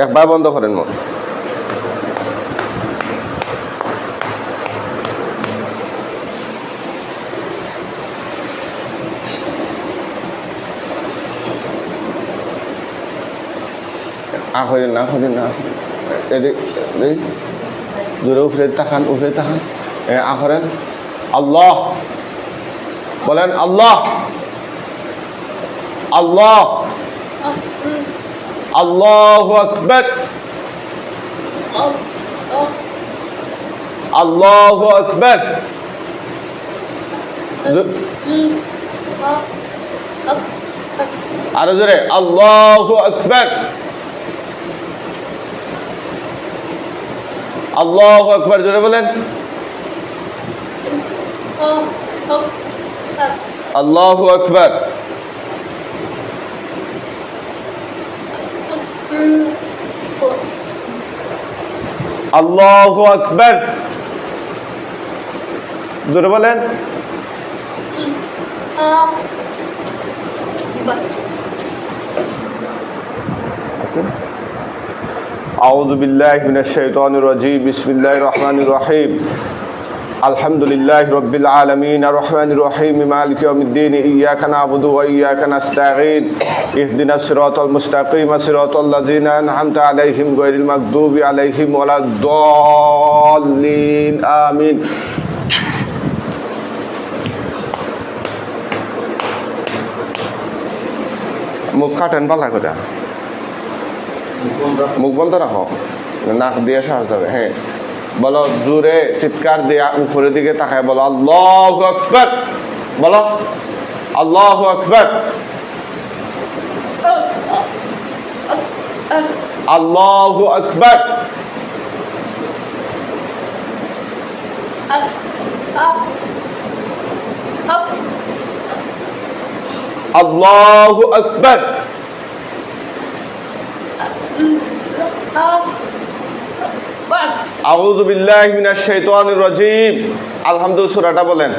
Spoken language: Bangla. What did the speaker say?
একবার বন্ধ করেন মন। আ না করেন না এদিক জোরে উফরে তাকান উফরে তাকান। এ, আ, করেন। আল্লাহ। বলেন, আল্লাহ। আল্লাহ। আল্লাহ আকবর আল্লাহ আকবর আরো জোরে আল্লাহ আকবর আল্লাহ আকবর জোরে বলেন আল্লাহ আকবর আল্লাহ আকবর জোরে বলেন أعوذ بالله من الشيطان الرجيم بسم الله الرحمن الرحيم الحمد لله رب العالمين الرحمن الرحيم مالك يوم الدين إياك نعبد وإياك نستعين اهدنا الصراط المستقيم صراط الذين أنعمت عليهم غير المغضوب عليهم ولا الضالين آمين মুখ কাটেন পাল্লা করে মুখ বন্ধ রাখো নাক দিয়ে শ্বাস যাবে হ্যাঁ বলো জোরে চিৎকার দিয়ে উপরের দিকে তাকায় বলো আল্লাহ আকবর বলো আল্লাহ আকবর আল্লাহ আকবর আল্লাহ আকবর আউযু বিল্লাহ মিনাশ শাইতানির রাজিম। আলহামদুলিল্লাহ সূরাটা বলেন।